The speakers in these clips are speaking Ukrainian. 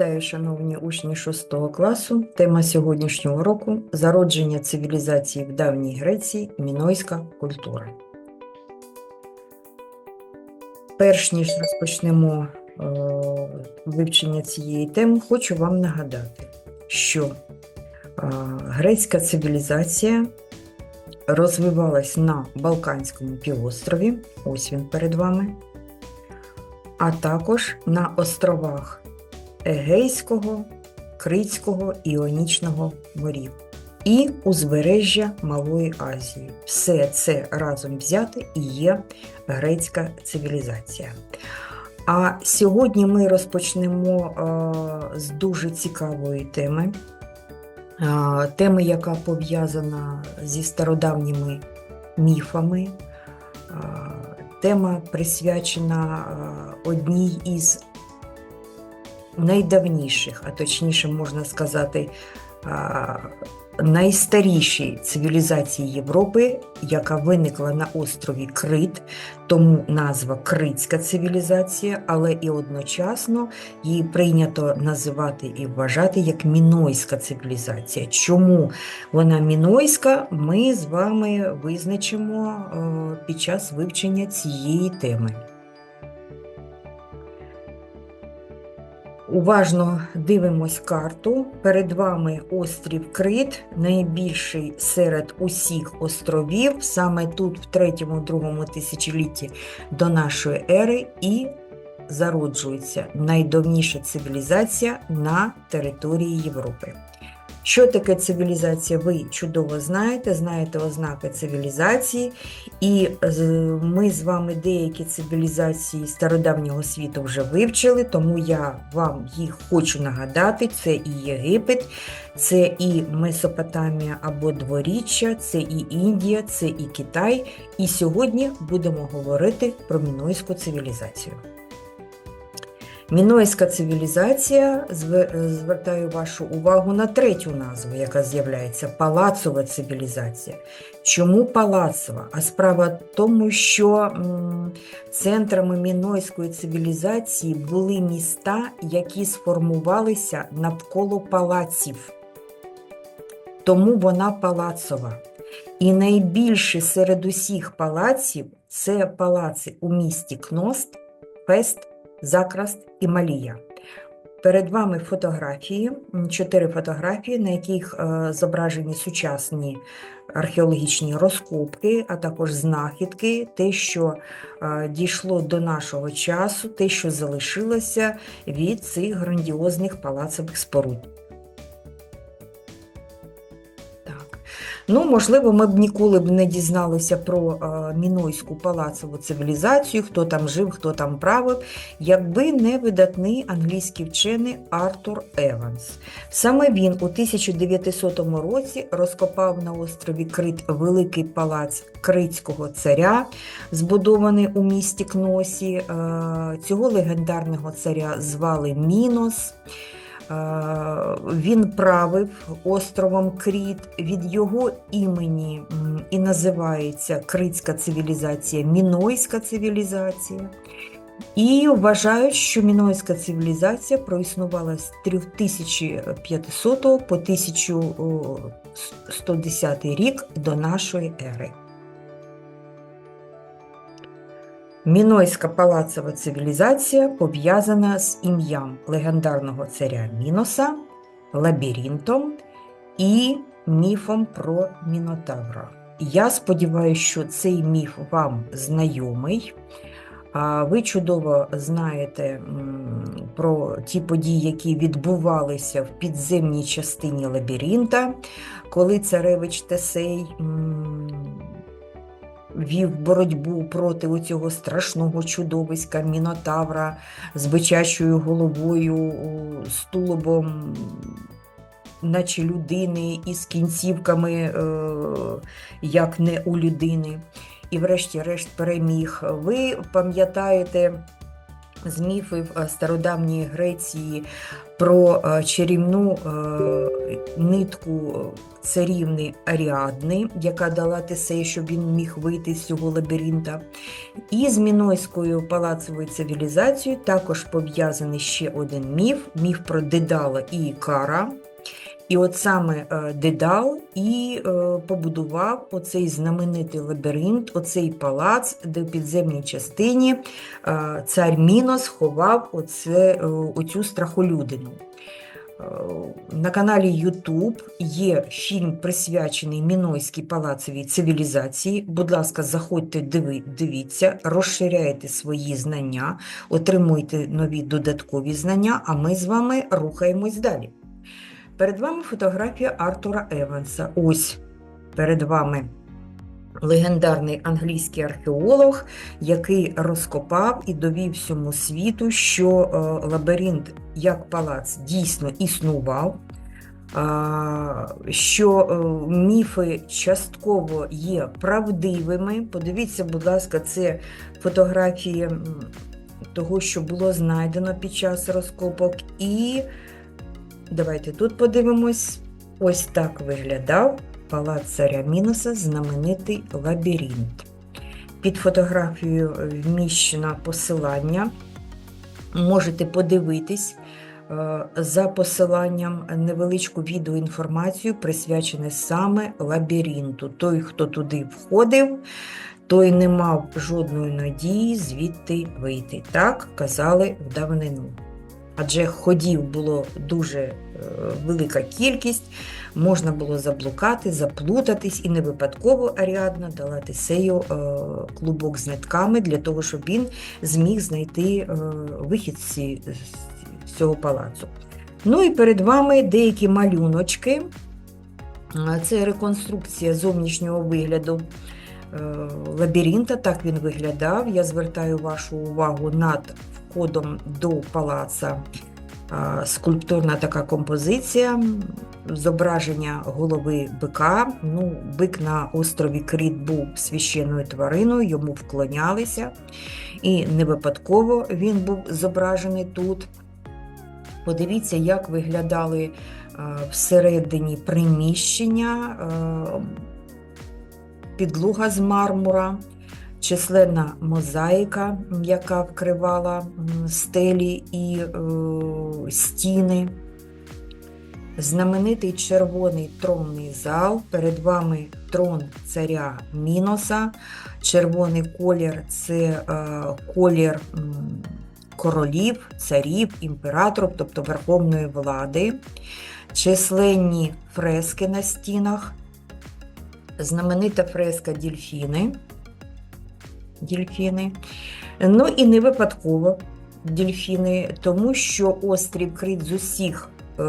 Вітаю, шановні учні 6 класу. Тема сьогоднішнього року зародження цивілізації в давній Греції, мінойська культура. Перш ніж розпочнемо е, вивчення цієї теми, хочу вам нагадати, що е, грецька цивілізація розвивалась на Балканському півострові, ось він перед вами, а також на островах Егейського, Критського Іонічного морів і узбережжя Малої Азії. Все це разом взяте і є грецька цивілізація. А сьогодні ми розпочнемо е, з дуже цікавої теми, е, теми, яка пов'язана зі стародавніми міфами. Е, Тема присвячена одній із найдавніших, а точніше можна сказати, а, найстарішій цивілізації Європи, яка виникла на острові Крит, тому назва Критська цивілізація, але і одночасно її прийнято називати і вважати як Мінойська цивілізація. Чому вона мінойська, ми з вами визначимо е, під час вивчення цієї теми. Уважно дивимось карту. Перед вами острів Крит, найбільший серед усіх островів, саме тут, в 3-2 тисячолітті до нашої ери, і зароджується найдавніша цивілізація на території Європи. Що таке цивілізація, ви чудово знаєте, знаєте ознаки цивілізації, і ми з вами деякі цивілізації стародавнього світу вже вивчили, тому я вам їх хочу нагадати: це і Єгипет, це і Месопотамія або Дворіччя, це і Індія, це і Китай. І сьогодні будемо говорити про мінойську цивілізацію. Мінойська цивілізація звертаю вашу увагу на третю назву, яка з'являється палацова цивілізація. Чому палацова? А справа в тому, що центрами мінойської цивілізації були міста, які сформувалися навколо палаців. Тому вона палацова. І найбільше серед усіх палаців це палаци у місті Кност, Фест Закраст і Малія. Перед вами фотографії, чотири фотографії, на яких е, зображені сучасні археологічні розкопки, а також знахідки, те, що е, дійшло до нашого часу, те, що залишилося від цих грандіозних палацових споруд. Ну, можливо, ми б ніколи б не дізналися про е, мінойську палацову цивілізацію, хто там жив, хто там правив, якби не видатний англійський вчений Артур Еванс. Саме він у 1900 році розкопав на острові Крит великий палац Критського царя, збудований у місті Кносі. Е, цього легендарного царя звали Мінос. Він правив островом Кріт, від його імені і називається Критська цивілізація, Мінойська цивілізація. І вважають, що Мінойська цивілізація проіснувала з 3500 по 1110 рік до нашої ери. Мінойська палацова цивілізація пов'язана з ім'ям легендарного царя Міноса, лабіринтом і міфом про Мінотавра. Я сподіваюся, що цей міф вам знайомий. Ви чудово знаєте про ті події, які відбувалися в підземній частині лабіринта, коли царевич Тесей вів боротьбу проти цього страшного чудовиська Мінотавра з бичачою головою, з тулубом, наче людини, і з кінцівками, е, як не у людини. І, врешті-решт, переміг. Ви пам'ятаєте з міфів е, стародавньої Греції про е, чарівну е, нитку царівни Аріадни, яка дала Тесею, щоб він міг вийти з цього лабіринта. І з Мінойською палацовою цивілізацією також пов'язаний ще один міф міф про Дедала і Ікара. І от саме е, Дедал і е, побудував оцей знаменитий лабіринт, оцей палац, де в підземній частині е, цар Мінос ховав оце, оцю страхолюдину. На каналі YouTube є фільм, присвячений Мінойській палацовій цивілізації. Будь ласка, заходьте, диви, дивіться, розширяйте свої знання, отримуйте нові додаткові знання, а ми з вами рухаємось далі. Перед вами фотографія Артура Еванса. Ось перед вами легендарний англійський археолог, який розкопав і довів всьому світу, що е, лабіринт як палац дійсно існував. Що е, міфи частково є правдивими. Подивіться, будь ласка, це фотографії того, що було знайдено під час розкопок. І давайте тут подивимось. Ось так виглядав палац царя Міноса, знаменитий лабіринт. Під фотографією вміщено посилання. Можете подивитись е, за посиланням невеличку відеоінформацію, присвячене саме лабіринту. Той, хто туди входив, той не мав жодної надії звідти вийти. Так казали в давнину. Адже ходів було дуже е, велика кількість, можна було заблукати, заплутатись, і не випадково Аріадна дала Тесею е, клубок з нитками для того, щоб він зміг знайти е, вихід з цього палацу. Ну і перед вами деякі малюночки. Це реконструкція зовнішнього вигляду лабіринта. Так він виглядав. Я звертаю вашу увагу над входом до палаца. Скульптурна така композиція, зображення голови бика. Ну, бик на острові Кріт був священною твариною, йому вклонялися, і не випадково він був зображений тут. Подивіться, як виглядали всередині приміщення, а, підлога з мармура, численна мозаїка, яка вкривала стелі і е, стіни. Знаменитий червоний тронний зал. Перед вами трон царя Міноса. Червоний колір це е, колір королів, царів, імператорів, тобто верховної влади. Численні фрески на стінах. Знаменита фреска Дільфіни. Дільфіни. Ну і не випадково дільфіни, тому що острів Крит з усіх е,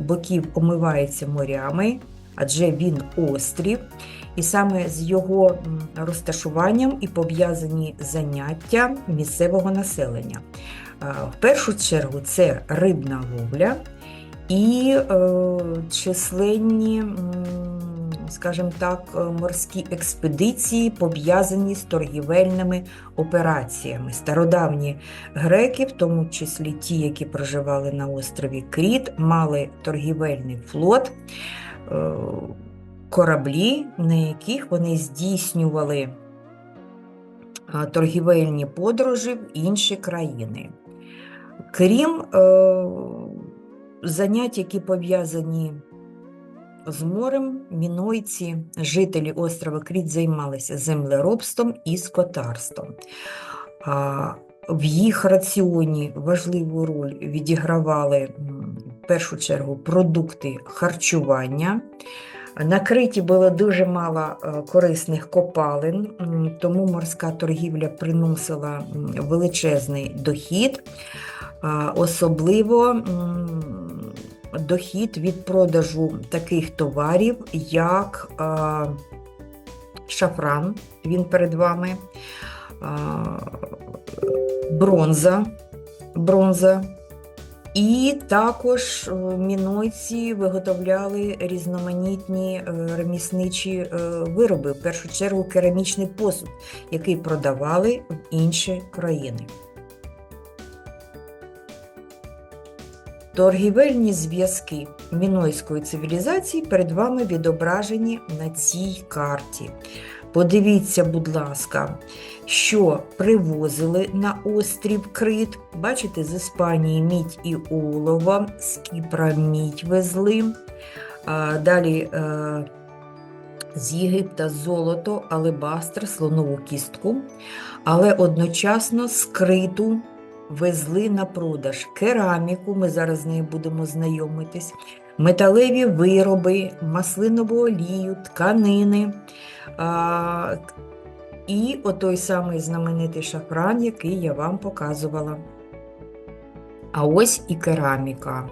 боків омивається морями, адже він острів, і саме з його розташуванням і пов'язані заняття місцевого населення. Е, В першу чергу це рибна ловля і е, численні, скажімо так, е, морські експедиції, пов'язані з торгівельними операціями. Стародавні греки, в тому числі ті, які проживали на острові Кріт, мали торгівельний флот, е, кораблі, на яких вони здійснювали е, торгівельні подорожі в інші країни. Крім занять, які пов'язані з морем, мінойці, жителі острова Кріт займалися землеробством і скотарством. В їх раціоні важливу роль відігравали в першу чергу продукти харчування. На Криті було дуже мало е, корисних копалин, тому морська торгівля приносила величезний дохід, особливо дохід від продажу таких товарів, як а, шафран, він перед вами, а, бронза, бронза. І також е, мінойці виготовляли різноманітні е, ремісничі е, вироби, в першу чергу керамічний посуд, який продавали в інші країни. Торгівельні зв'язки мінойської цивілізації перед вами відображені на цій карті. Подивіться, будь ласка, що привозили на острів Крит. Бачите, з Іспанії мідь і олово, з Кіпра мідь везли. Далі е, з Єгипта золото, алебастр, слонову кістку, але одночасно з Криту везли на продаж кераміку, ми зараз з нею будемо знайомитись, металеві вироби, маслинову олію, тканини. А, і отой самий знаменитий шафран, який я вам показувала. А ось і кераміка.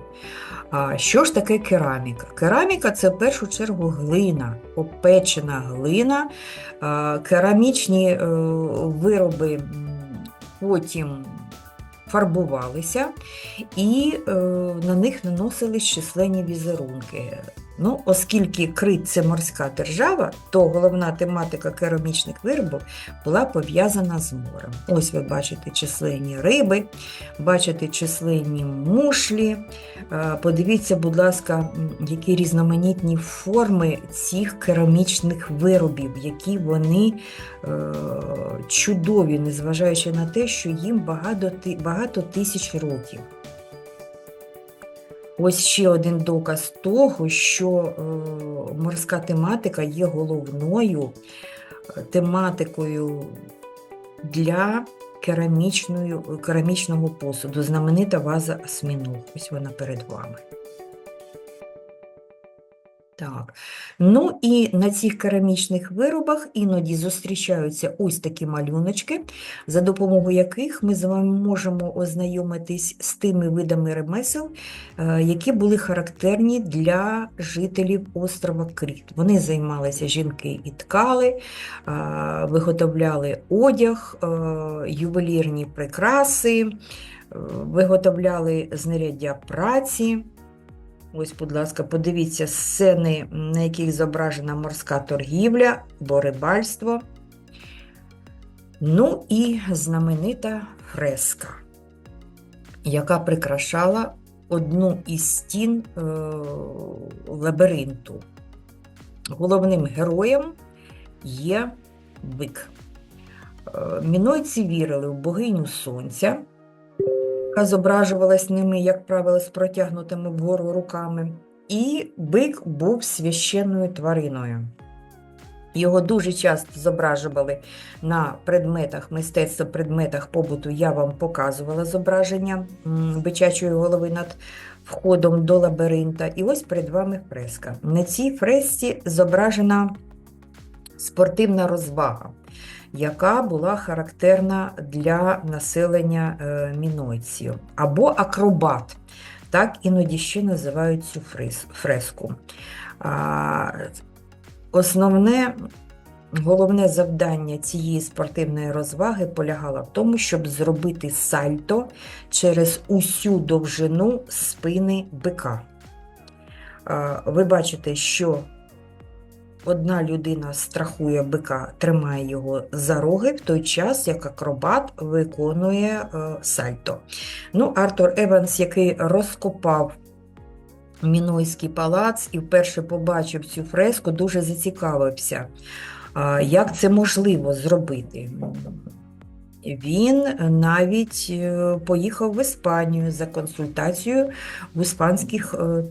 А що ж таке кераміка? Кераміка це в першу чергу глина, опечена глина, керамічні е, вироби потім фарбувалися, і е, на них наносились численні візерунки. Ну, оскільки Крит це морська держава, то головна тематика керамічних виробів була пов'язана з морем. Ось ви бачите численні риби, бачите численні мушлі. Е, Подивіться, будь ласка, які різноманітні форми цих керамічних виробів, які вони е, чудові, незважаючи на те, що їм багато, багато тисяч років. Ось ще один доказ того, що е, морська тематика є головною е, тематикою для керамічного посуду. Знаменита ваза осьміног. Ось вона перед вами. Так. Ну і на цих керамічних виробах іноді зустрічаються ось такі малюночки, за допомогою яких ми з вами можемо ознайомитись з тими видами ремесел, е, які були характерні для жителів острова Кріт. Вони займалися жінки і ткали, е, виготовляли одяг, е, ювелірні прикраси, виготовляли знаряддя праці. Ось, будь ласка, подивіться сцени, на яких зображена морська торгівля або рибальство. Ну і знаменита фреска, яка прикрашала одну із стін е, лабіринту. Головним героєм є бик. Е, Мінойці вірили в богиню сонця, яка зображувалась ними, як правило, з протягнутими вгору руками. І бик був священною твариною. Його дуже часто зображували на предметах мистецтва, предметах побуту. Я вам показувала зображення бичачої голови над входом до лабіринта. І ось перед вами фреска. На цій фресці зображена спортивна розвага, яка була характерна для населення е, мінойців, або акробат. Так іноді ще називають цю фрес- фреску. Основне, головне завдання цієї спортивної розваги полягало в тому, щоб зробити сальто через усю довжину спини бика. Ви бачите, що одна людина страхує бика, тримає його за роги, в той час як акробат виконує е, сальто. Ну, Артур Еванс, який розкопав Мінойський палац і вперше побачив цю фреску, дуже зацікавився, як це можливо зробити. Він навіть е, поїхав в Іспанію за консультацією в іспанських е,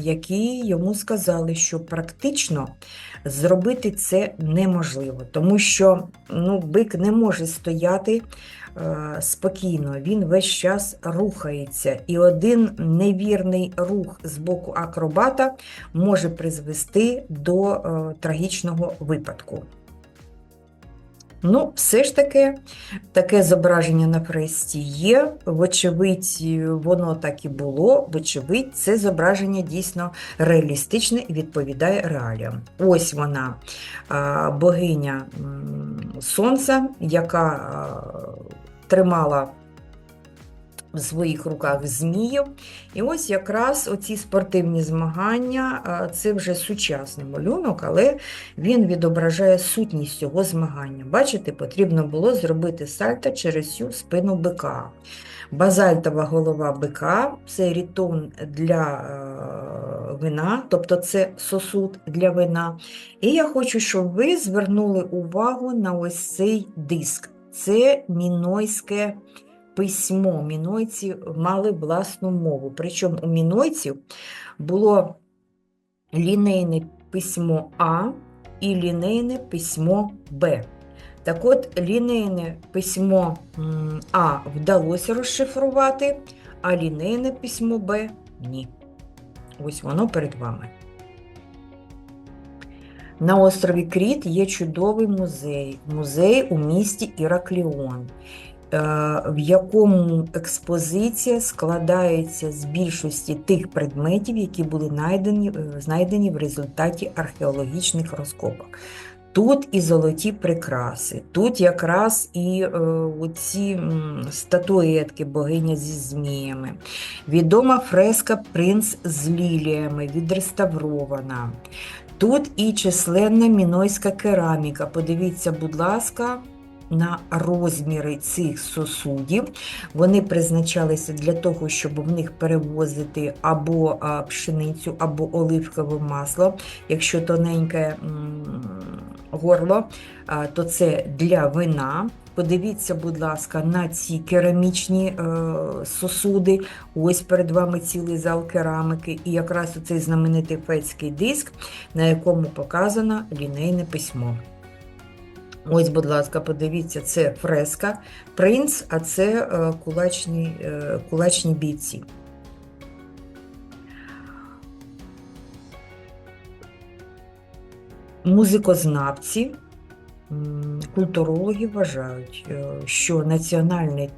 які йому сказали, що практично зробити це неможливо, тому що ну, бик не може стояти е, спокійно, він весь час рухається, і один невірний рух з боку акробата може призвести до е, трагічного випадку. Ну, все ж таки, таке зображення на хресті є. Вочевидь, воно так і було. Вочевидь, це зображення дійсно реалістичне і відповідає реаліям. Ось вона, богиня сонця, яка тримала в своїх руках зміїв. І ось якраз оці спортивні змагання, це вже сучасний малюнок, але він відображає сутність цього змагання. Бачите, потрібно було зробити сальто через всю спину бика. Базальтова голова бика це рітон для вина, тобто це сосуд для вина. І я хочу, щоб ви звернули увагу на ось цей диск. Це мінойське письмо. Мінойці мали власну мову. Причому у мінойців було лінейне письмо А і лінейне письмо Б. Так от, лінейне письмо А вдалося розшифрувати, а лінейне письмо Б ні. Ось воно перед вами. На острові Кріт є чудовий музей. Музей у місті Іракліон, в якому експозиція складається з більшості тих предметів, які були знайдені, е, знайдені в результаті археологічних розкопок. Тут і золоті прикраси, тут якраз і е, оці статуетки богиня зі зміями. Відома фреска Принц з ліліями, відреставрована. Тут і численна мінойська кераміка. Подивіться, будь ласка, на розміри цих сосудів. Вони призначалися для того, щоб в них перевозити або пшеницю, або оливкове масло. Якщо тоненьке горло, то це для вина. Подивіться, будь ласка, на ці керамічні е, сосуди. Ось перед вами цілий зал керамики, і якраз оцей знаменитий фетський диск, на якому показано лінейне письмо. Ось, будь ласка, подивіться, це фреска принц, а це е, кулачні, е, кулачні бійці. Музикознавці, культурологи вважають, е, що національний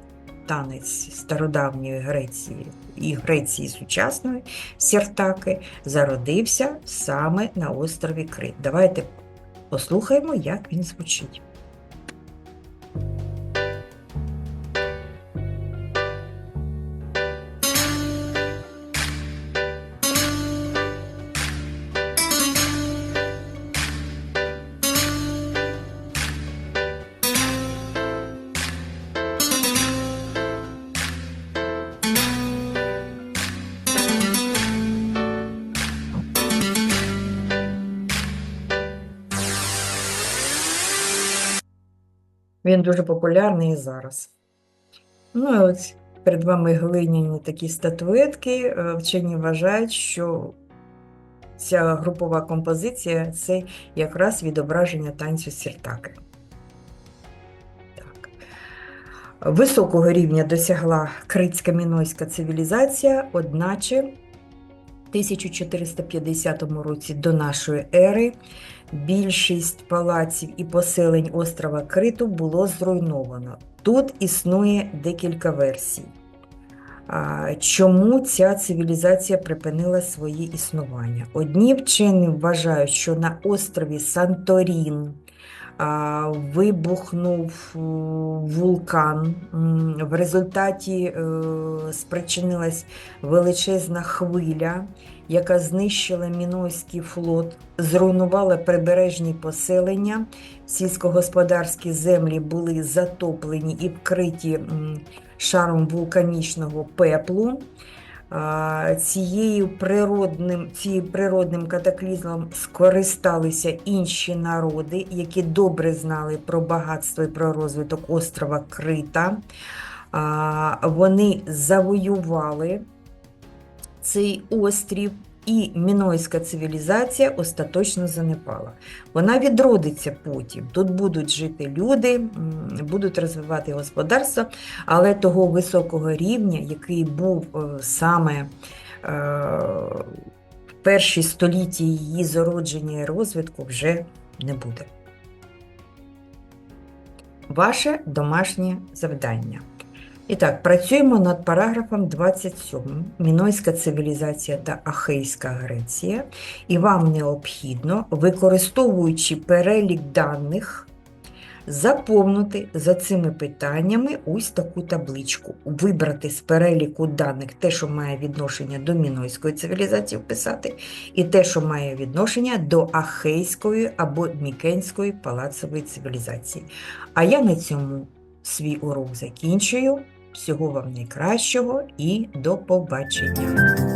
танець стародавньої Греції і Греції сучасної Сіртаки зародився саме на острові Крит. Давайте послухаємо, як він звучить. Він дуже популярний і зараз. Ну, і ось перед вами глиняні такі статуетки. Е, Вчені вважають, що ця групова композиція це якраз відображення танцю сіртаки. Так. Високого рівня досягла критська мінойська цивілізація, одначе в 1450 році до нашої ери більшість палаців і поселень острова Криту було зруйновано. Тут існує декілька версій. Чому ця цивілізація припинила своє існування? Одні вчені вважають, що на острові Санторін вибухнув е, вулкан. В результаті е, спричинилась величезна хвиля, яка знищила Мінойський флот, зруйнувала прибережні поселення, сільськогосподарські землі були затоплені і вкриті шаром вулканічного пеплу. Цією природним, цією природним катаклізмом скористалися інші народи, які добре знали про багатство і про розвиток острова Крита. Вони завоювали цей острів, і мінойська цивілізація остаточно занепала. Вона відродиться потім. Тут будуть жити люди, будуть розвивати господарство, але того високого рівня, який був е, саме е, в перші століття її зародження і розвитку, вже не буде. Ваше домашнє завдання. І так, працюємо над параграфом 27. Мінойська цивілізація та Ахейська Греція. І вам необхідно, використовуючи перелік даних, заповнити за цими питаннями ось таку табличку. Вибрати з переліку даних те, що має відношення до мінойської цивілізації, вписати, і те, що має відношення до Ахейської або Мікенської палацової цивілізації. А я на цьому свій урок закінчую. Всього вам найкращого і до побачення!